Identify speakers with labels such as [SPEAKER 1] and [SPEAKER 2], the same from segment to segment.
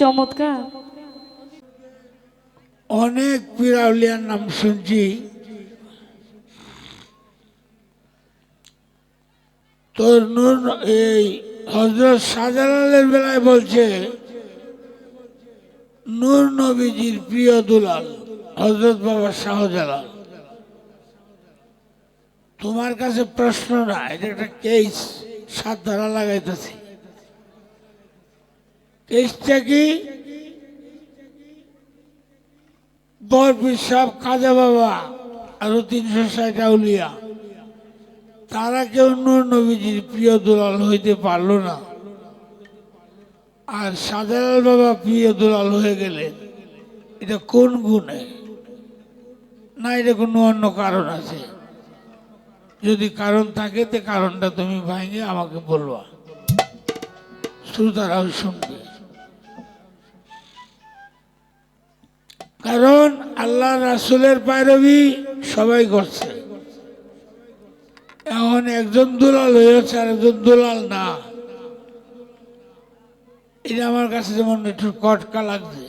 [SPEAKER 1] চমৎকার।
[SPEAKER 2] অনেক পিরাউলিয়ার নাম শুনছি। তোর নূর এই হজরত শাহজালালের বেলায় বলছে, নূর নবীজির প্রিয় দুলাল, হজরত বাবা শাহজালাল, তোমার কাছে প্রশ্ন না, এটা একটা কেস সাত ধারা লাগাইতেছি। কেসটা কি? বরপির সব খাজা বাবা আরও তিনশো ষাট আউলিয়া। তারা কেউ নবীজির প্রিয় দুলাল হইতে পারল না। আর সাধারণ বাবা প্রিয় দুলাল হয়ে গেলেন। এটা কোন গুণে? না, এটা কোনো অন্য কারণ আছে। যদি কারণ থাকে তে কারণটা তুমি ভাঙে আমাকে বলবা। শ্রোতারাও শুনবে। আল্লাহ রাসুলের পায়রবি সবাই করছে। এখন একজন দুলাল হয়েছে আর একজন দুলাল না। এটা আমার কাছে যেমন একটু কটকা লাগছে।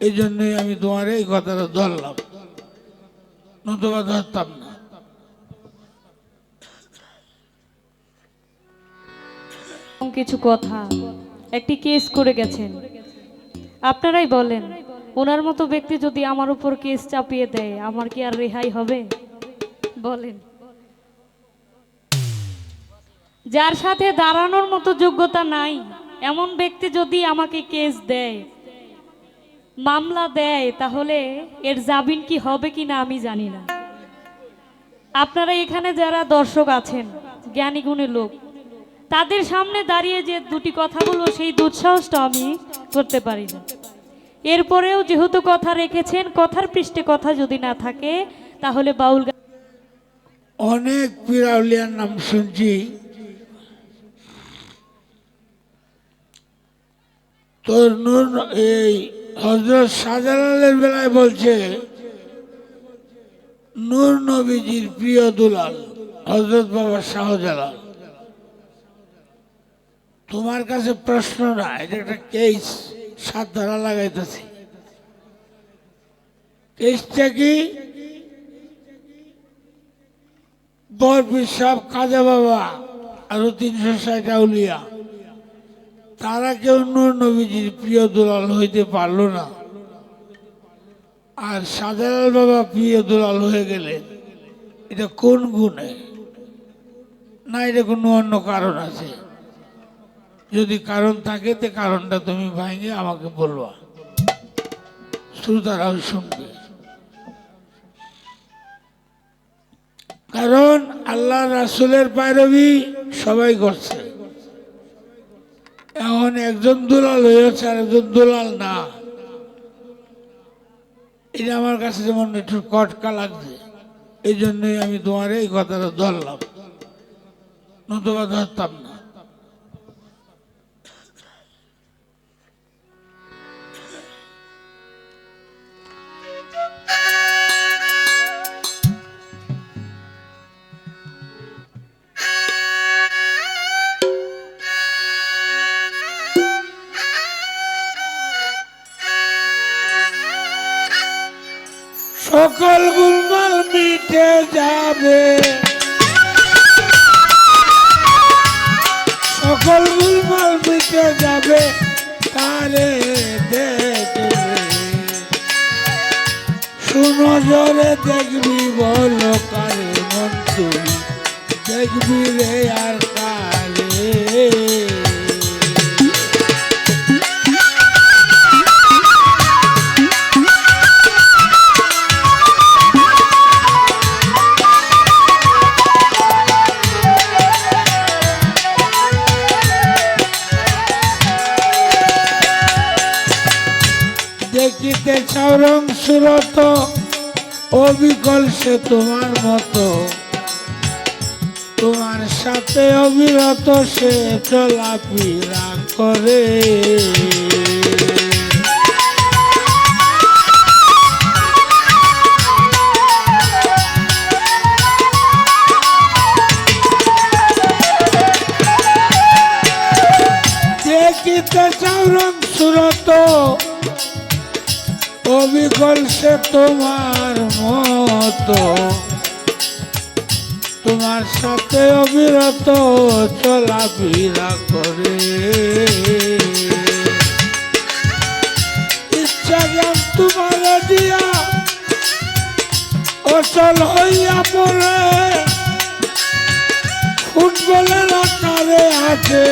[SPEAKER 2] এই জন্যই আমি তোমার এই কথাটা ধরলাম। নতুবা ধরতাম না।
[SPEAKER 1] কিছু কথা একটি কেস করে গেছেন। আপনারাই বলেন। ওনার মতো ব্যক্তি যদি আমার উপর কেস চাপিয়ে দেয়, আমার কি আর রেহাই হবে? বলেন। যার সাথে দাঁড়ানোর মতো যোগ্যতা নাই, এমন ব্যক্তি যদি আমাকে কেস দেয়, মামলা দেয়, তাহলে এর জামিন কি হবে কি না আমি জানি না। আপনারা এখানে যারা দর্শক আছেন, জ্ঞানী গুণী লোক, তাদের সামনে দাঁড়িয়ে যে দুটি কথা বলব সেই দুঃসাহসটা আমি করতে পারি না। এরপরেও যেহেতু কথা রেখেছেন, কথার পৃষ্ঠে কথা যদি না থাকে, তাহলে বাউল
[SPEAKER 2] অনেক পিরাউলিয়ার নাম শুনছি। তোর নূর এই হজরত শাহজালালের বেলায় বলছে, নূর নবীজির প্রিয় দুলাল, হজরত বাবা শাহজালাল। তোমার কাছে প্রশ্ন না, এটা একটা কেস সাত ধারা লাগাইতেছি। কেসটা কি? বরপির সব খাজা বাবা আরও তিনশো ষাট আউলিয়া। তারা কেউ নূর নবীজির প্রিয় দুলাল হইতে পারল না। আর সাধারণ বাবা প্রিয় দুলাল হয়ে গেলেন এটা কোন গুণে? না, এটা কোনো অন্য কারণ আছে। যদি কারণ থাকে, তে কারণটা তুমি ভাঙে আমাকে বলবা। শ্রোতারাও শুনবে। কারণ আল্লাহ রাসুলের পায়রবি সবাই করছে। এখন একজন দুলাল হয়েছে আর একজন দুলাল না। এটা আমার কাছে যেমন একটু কটকা লাগছে এই জন্যই আমি তোমার এই কথাটা ধরলাম। নতুবা ধরতাম না। অবিকল সে তোমার মতো। তোমার সাথে অবিরত সে চলাফেরা করে। দেখিতে চাও রং সুরত। অবিকল সে তোমার মতো। তোমার সাথে অবিরত চলাফেরা করে। ইচ্ছা জ্ঞান তোমার দিয়া অচল হইয়া পড়ে। ফুটবলের আকারে আছে।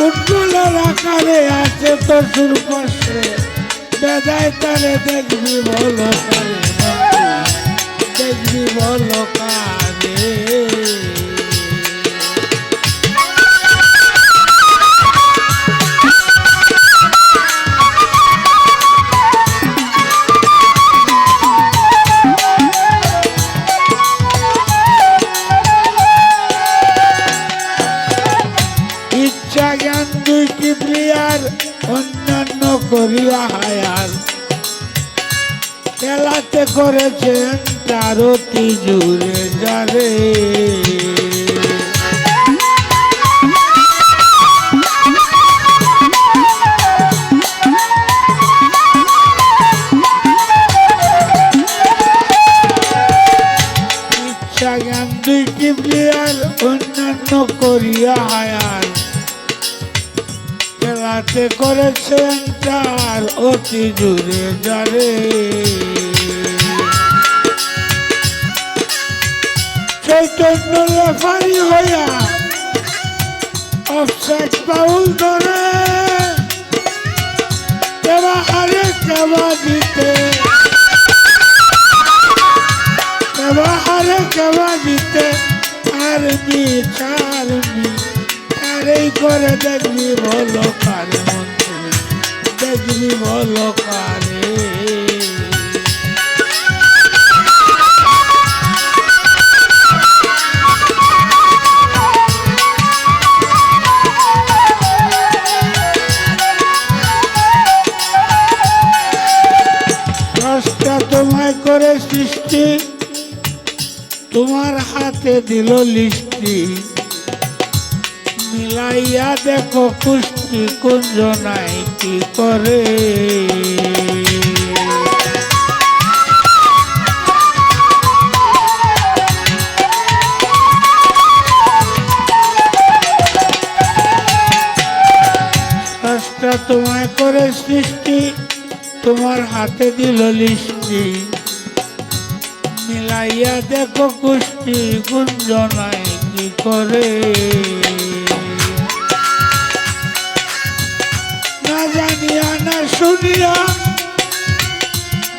[SPEAKER 2] ফুটবলের আকারে আছে তোর পাশে বেদায় তারে দেখবি বলো কারে। দেখবি বলো কারে। চৈতন্য লেফারি হইয়া অফসাইড পাউল ধরে। কেবা হারে কেবা আর্মি চারমি আরেই করে দেখবি বলো কারে দেখবি বলো কারে করে সৃষ্টি, তোমার হাতে দিল লিষ্টি। মিলাইয়া দেখো কুষ্টি, কুঞ্জ নাই কি করে? তোমায় করে সৃষ্টি, তোমার হাতে দিল লিষ্টি। মিলাইয়া দেখো কুষ্টি কুঞ্জ নাই কি করে? না জানিয়া, না শুনিয়া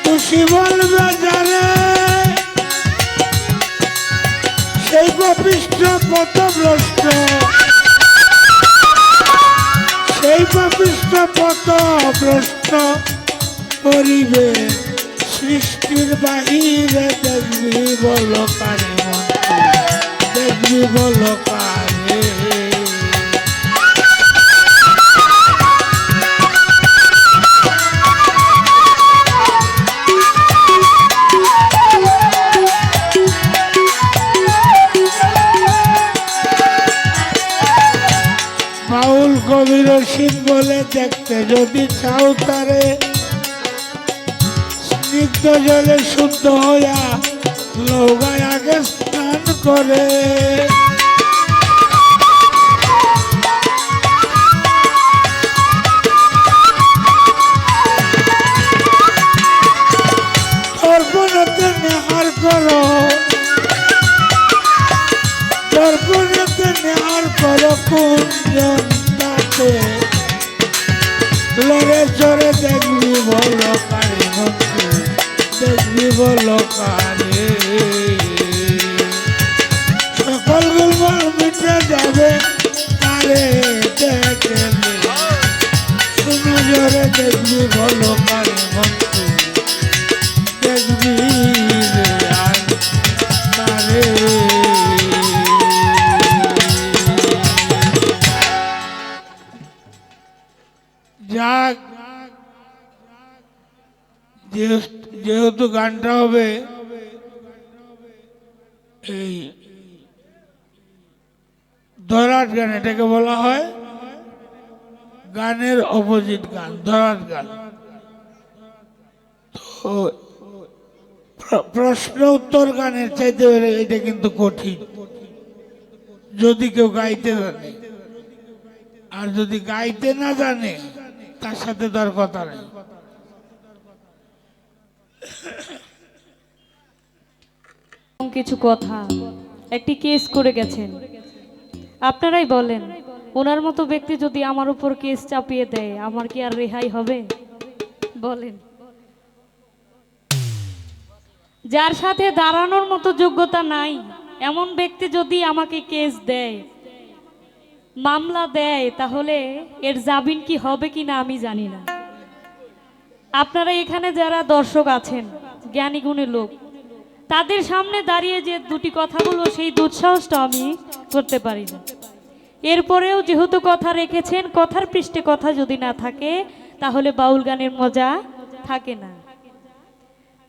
[SPEAKER 2] খুশি বলবে যারে। সেই পৃষ্ঠ পথ ভ্রষ্ট সেই পৃষ্ঠ পথ ভ্রষ্ট করিবে। সৃষ্টির বাহিরে দেখবি বল কারে দেখবি বল কারে? বাউল কবির রশিদ বলে দেখতে যদি চাও তারে স্নিগ্ধ জলে শুদ্ধ হইয়া লৌগায় আগে স্নান করে। যাক, যেহেতু- গানটা হবে, এই ধরাট গান, এটাকে বলা হয় গানের অপোজিট গান ধরাট গান। তো প্রশ্ন উত্তর গানের চাইতে এটা কিন্তু কঠিন। যদি কেউ গাইতে জানে, আর যদি গাইতে না জানে তার সাথে তার কথা নেই।
[SPEAKER 1] কিছু কথা, একটি কেস করে গেছেন। আপনারাই বলেন, ওনার মতো ব্যক্তি যদি আমার উপর কেস চাপিয়ে দেয়, আমার কি আর রেহাই হবে? বলেন। যার সাথে দাঁড়ানোর মতো যোগ্যতা নাই, এমন ব্যক্তি যদি আমাকে কেস দেয় মামলা দেয়, তাহলে এর জামিন কি হবে কি না আমি জানি না। আপনারা এখানে যারা দর্শক আছেন, জ্ঞানী গুণী লোক, তাদের সামনে দাঁড়িয়ে যে দুটি কথা বলব সেই দুঃসাহসটা আমি করতে পারি না। এরপরেও যেহেতু কথা রেখেছেন, কথার পৃষ্ঠে কথা যদি না থাকে, তাহলে বাউল গানের মজা থাকে না।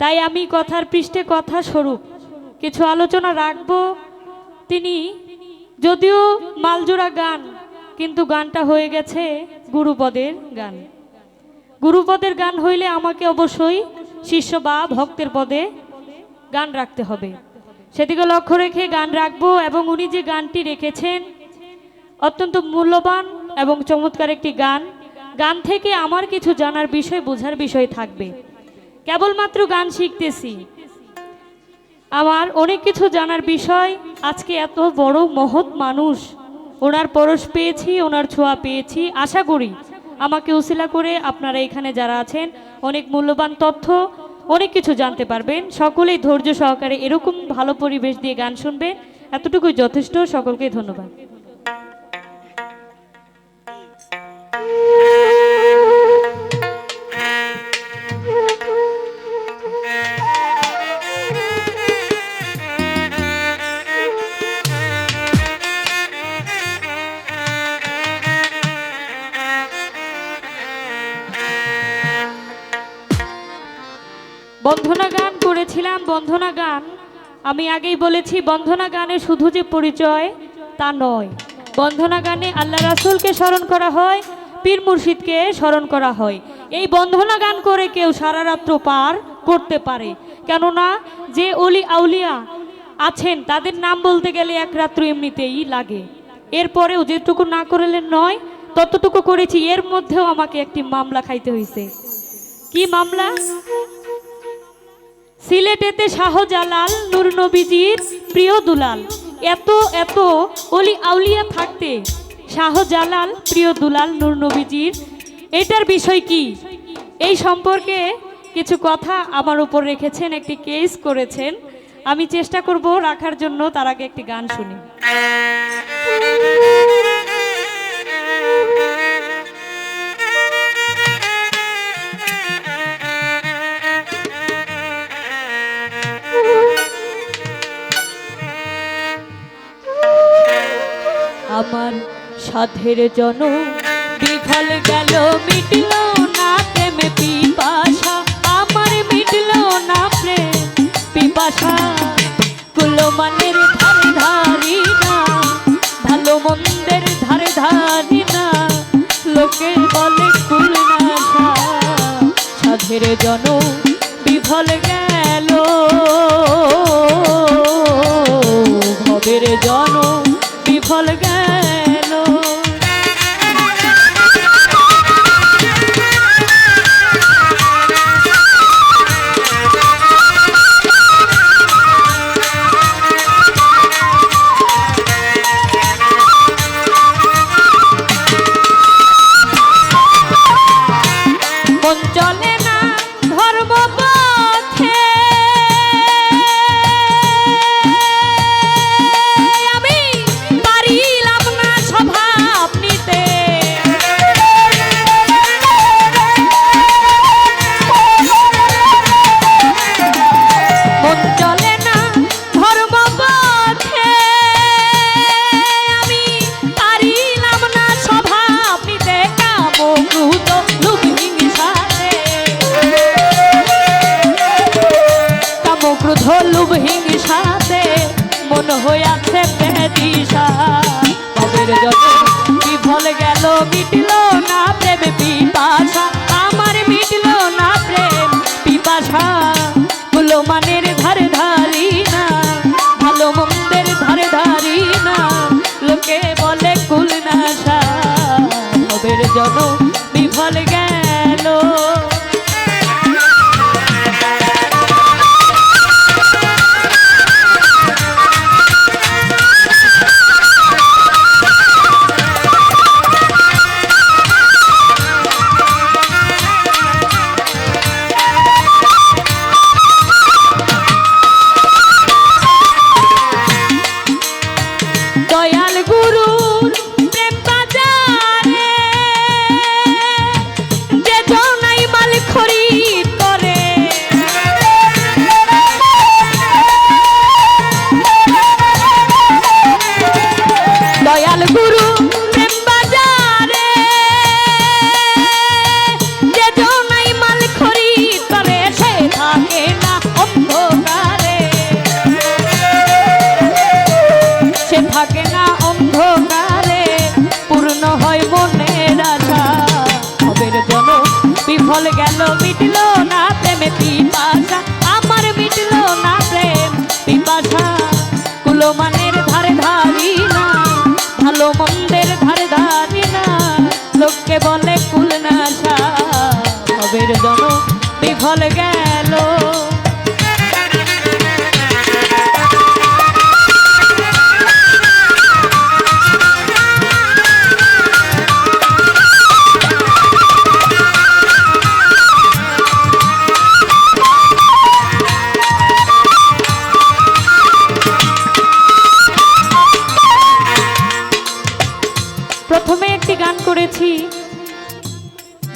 [SPEAKER 1] তাই আমি কথার পৃষ্ঠে কথা স্বরূপ কিছু আলোচনা রাখব। তিনি যদিও মালজোড়া গান, কিন্তু গানটা হয়ে গেছে গুরুপদের গান। গুরুপদের গান হইলে আমাকে অবশ্যই শিষ্য বা ভক্তের পদে গান রাখতে হবে। সেদিকে লক্ষ্য রেখে গান রাখব এবং উনি যে গানটি রেখেছেন, অত্যন্ত মূল্যবান এবং চমৎকার একটি গান গান থেকে আমার কিছু জানার বিষয়, বোঝার বিষয় থাকবে। কেবলমাত্র গান শিখতেছি। আমার অনেক কিছু জানার বিষয়। আজকে এত বড় মহৎ মানুষ। ওনার পরশ পেয়েছি, ওনার ছোঁয়া পেয়েছি। আশা করি আমাকে উসিলা করে আপনারা এখানে যারা আছেন, অনেক মূল্যবান তথ্য, অনেক কিছু জানতে পারবেন। সকলেই ধৈর্য সহকারে এরকম ভালো পরিবেশ দিয়ে গান শুনবেন। এতটুকুই যথেষ্ট। সকলকে ধন্যবাদ। বন্ধনা গান, আমি আগেই বলেছি বন্ধনা গানে শুধু যে পরিচয়, তা নয়। বন্ধনা গানে আল্লাহ রাসুলকে স্মরণ করা হয়, পীর মুর্শিদকে স্মরণ করা হয়। এই বন্ধনা গান করে কেউ সারা রাত্র পার করতে পারে। কেননা, যে অলি আউলিয়া আছেন, তাদের নাম বলতে গেলে এক রাত্র এমনিতেই লাগে। এরপরেও যেটুকু না করলেন নয়, ততটুকু করেছি। এর মধ্যেও আমাকে একটি মামলা খাইতে হয়েছে কি মামলা? সিলেটেতে শাহজালাল, নূর নবীজির প্রিয় দুলাল। এত এত অলি আউলিয়া থাকতে শাহজালাল, প্রিয় দুলাল, নূর নবীজির, এটার বিষয় কি? এই সম্পর্কে কিছু কথা আমার উপর রেখেছেন, একটি কেস করেছেন। আমি চেষ্টা করব রাখার জন্য, তার আগে একটি গান শুনি। সাধের জন। বিফল গেল, মিটল না প্রেমে, পিপাসা। আমার মিটল না প্রেম, পিপাসা। কুলমানের ধারে ধারি না, ভালো মন্দের ধারে ধারি না। লোকে বলে কুলনাশা সাধের জন গেল, মিটল না প্রেমে পিপাসা। আমার মিটল না প্রেম পিপাসা। কুলমানের ধারে ধারি না, ভালো মন্দের ধারে ধারি না। লোককে বলে কুল না জন বিফল গেল।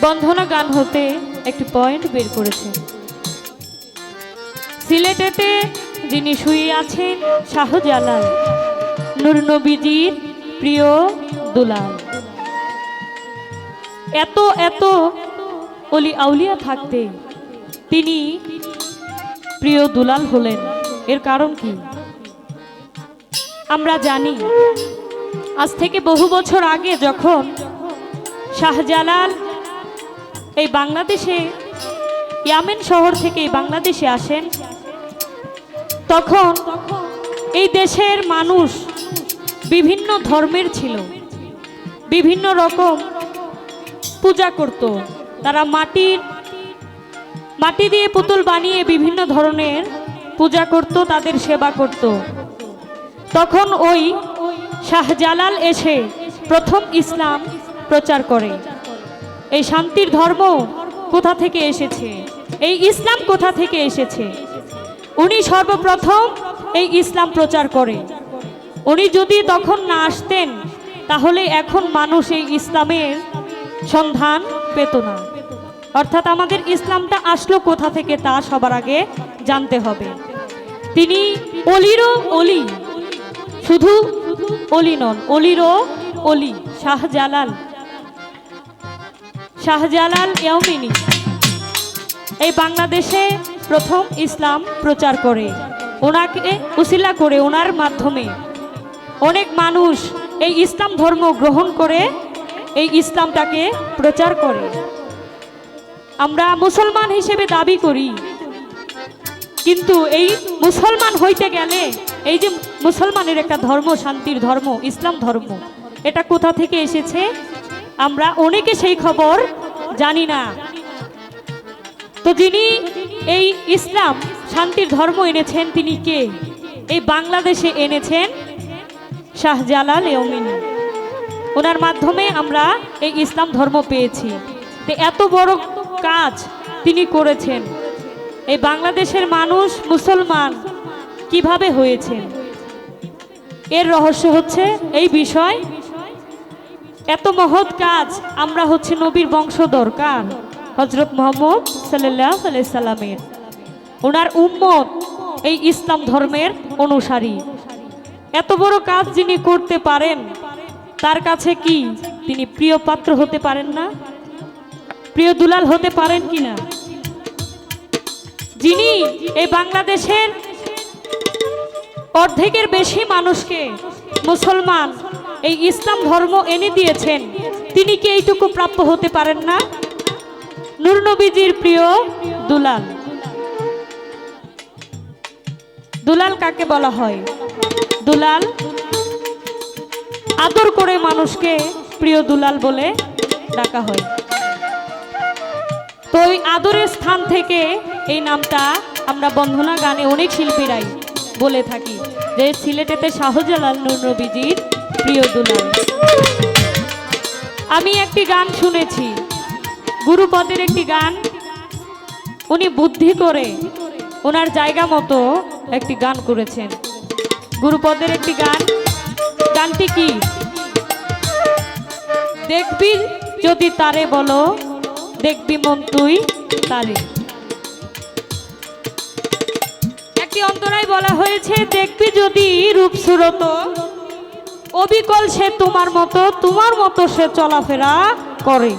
[SPEAKER 1] বন্ধনা গান হতে একটি পয়েন্ট বের করেছে। সিলেটেতে যিনি শুয়ে আছেন, শাহজালাল, নূর নবীজির প্রিয় দুলাল। এত এত অলি আউলিয়া থাকতে তিনি প্রিয় দুলাল হলেন। এর কারণ কি? আমরা জানি, আজ থেকে বহু বছর আগে যখন শাহজালাল এই বাংলাদেশে, ইয়ামেন শহর থেকে এই বাংলাদেশে আসেন, তখন এই দেশের মানুষ বিভিন্ন ধর্মের ছিল, বিভিন্ন রকম পূজা করত। তারা মাটির, মাটি দিয়ে পুতুল বানিয়ে বিভিন্ন ধরনের পূজা করত, তাদের সেবা করত। তখন ওই শাহজালাল এসে প্রথম ইসলাম প্রচার করে। এই শান্তির ধর্ম কোথা থেকে এসেছে? এই ইসলাম কোথা থেকে এসেছে? উনি সর্বপ্রথম এই ইসলাম প্রচার করে। উনি যদি তখন না আসতেন, তাহলে এখন মানুষ এই ইসলামের সন্ধান পেত না। অর্থাৎ আমাদের ইসলামটা আসলো কোথা থেকে তা সবার আগে জানতে হবে। তিনি অলিরও অলি, শুধু অলি নন, অলিরও অলি, শাহজালাল। শাহজালাল ইয়ামিনী। এই বাংলাদেশে প্রথম ইসলাম প্রচার করে। ওনাকে উসিলা করে ওনার মাধ্যমে। অনেক মানুষ এই ইসলাম ধর্ম গ্রহণ করে এই ইসলামটাকে প্রচার করে। আমরা মুসলমান হিসেবে দাবি করি। কিন্তু এই মুসলমান হইতে গেলে এই যে মুসলমানের একটা ধর্ম, শান্তির ধর্ম, ইসলাম ধর্ম, এটা কোথা থেকে এসেছে? আমরা অনেকে সেই খবর জানি না। তো যিনি এই ইসলাম, শান্তির ধর্ম এনেছেন, তিনি কে? এই বাংলাদেশে এনেছেন শাহজালাল ইয়মিনী ওনার মাধ্যমে আমরা এই ইসলাম ধর্ম পেয়েছি। তো এত বড় কাজ তিনি করেছেন। এই বাংলাদেশের মানুষ মুসলমান কীভাবে হয়েছে এর রহস্য হচ্ছে এই বিষয় এত মহৎ কাজ, আমরা হচ্ছে নবীর বংশধর, কার? হজরত মোহাম্মদ সাল্লামের। ওনার উম্মত এই ইসলাম ধর্মের অনুসারী। এত বড় কাজ যিনি করতে পারেন, তার কাছে কি তিনি প্রিয় পাত্র হতে পারেন না? প্রিয় দুলাল হতে পারেন কি না? যিনি এই বাংলাদেশের অর্ধেকের বেশি মানুষকে মুসলমান এই ইসলাম ধর্ম এনে দিয়েছেন। তিনি কি এইটুকু প্রাপ্য হতে পারেন না? নূরনবীজির প্রিয় দুলাল। দুলাল কাকে বলা হয়? দুলাল আদর করে মানুষকে প্রিয় দুলাল বলে ডাকা হয়। তো ওই আদরের স্থান থেকে এই নামটা আমরা বন্ধনা গানে অনেক শিল্পীরাই বলে থাকি যে সিলেটেতে শাহজালাল নূর নবীজির প্রিয় দুলাল। আমি একটি গান শুনেছি। গুরুপদের একটি গান। উনি বুদ্ধি করে ওনার জায়গা মতো একটি গান করেছেন। গুরুপদের একটি গান। গানটি কি? দেখবি যদি তারে বলো, দেখবি মন তুই তারে। একটি অন্তরায় বলা হয়েছে, দেখবি যদি রূপসুরত অবিকল সে তোমার মতো তোমার মতো সে চলাফেরা করে।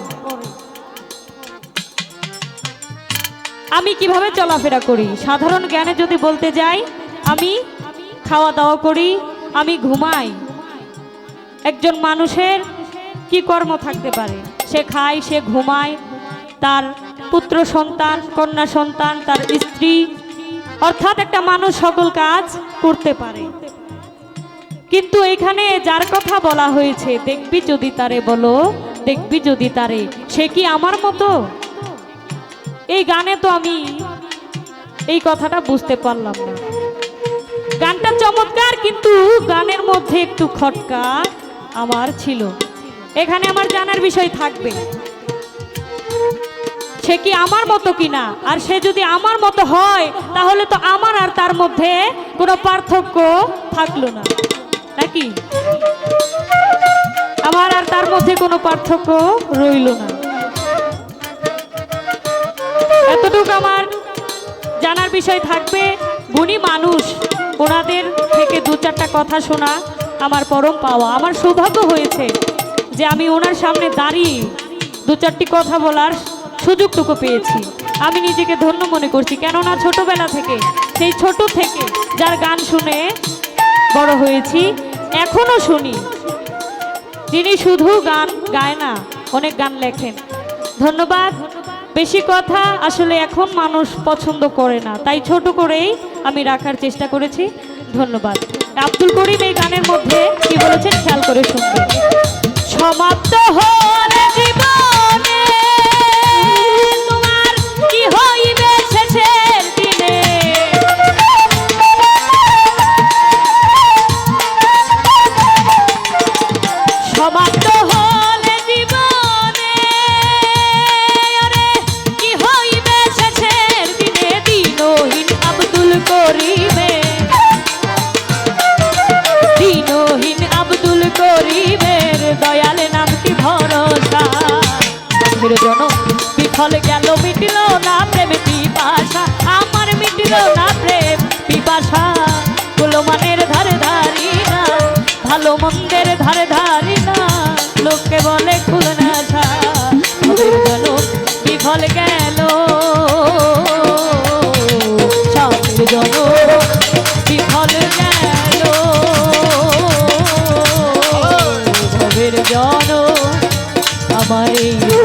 [SPEAKER 1] আমি কীভাবে চলাফেরা করি? সাধারণ জ্ঞানে যদি বলতে যাই, আমি খাওয়া দাওয়া করি, আমি ঘুমাই। একজন মানুষের কি কর্ম থাকতে পারে? সে খায়, সে ঘুমায়, তার পুত্র সন্তান, কন্যা সন্তান, তার স্ত্রী। অর্থাৎ একটা মানুষ সকল কাজ করতে পারে। কিন্তু এখানে যার কথা বলা হয়েছে, দেখবি যদি তারে বলো, দেখবি যদি তারে, সে কি আমার মতো? এই গানে তো আমি এই কথাটা বুঝতে পারলাম না। গানটা চমৎকার, কিন্তু গানের মধ্যে একটু খটকা আমার ছিল। এখানে আমার জানার বিষয় থাকবে। সে কি আমার মতো কিনা? আর সে যদি আমার মতো হয়, তাহলে তো আমার আর তার মধ্যে কোনো পার্থক্য থাকল না। নাকি? আমার আর তার মধ্যে কোনো পার্থক্য রইল না। এতটুকু আমার জানার বিষয় থাকবে, গুণী মানুষ, ওনাদের থেকে দু চারটা কথা শোনা আমার পরম পাওয়া। আমার সৌভাগ্য হয়েছে যে আমি ওনার সামনে দাঁড়িয়ে দু চারটি কথা বলার সুযোগটুকু পেয়েছি। আমি নিজেকে ধন্য মনে করছি, কেননা ছোটবেলা থেকে, সেই ছোট থেকে যার গান শুনে বড় হয়েছি এখনও শুনি। তিনি শুধু গান গায় না, অনেক গান লেখেন। ধন্যবাদ। বেশি কথা আসলে এখন মানুষ পছন্দ করে না। তাই ছোট করেই আমি রাখার চেষ্টা করেছি। ধন্যবাদ। আব্দুল করিম এই গানের মধ্যে কি বলেছেন? খেয়াল করে শুনবেন। সমাপ্ত হলে জন বিফল গেল, মিটল না প্রেম পিপাসা। আমার মিটল না প্রেম পিপাসা। কুলমানের ধারে ধারি না, ভালো মন্দের ধারে ধারি না। লোককে বলে খুলনা জন বিফল গেল। আমার এই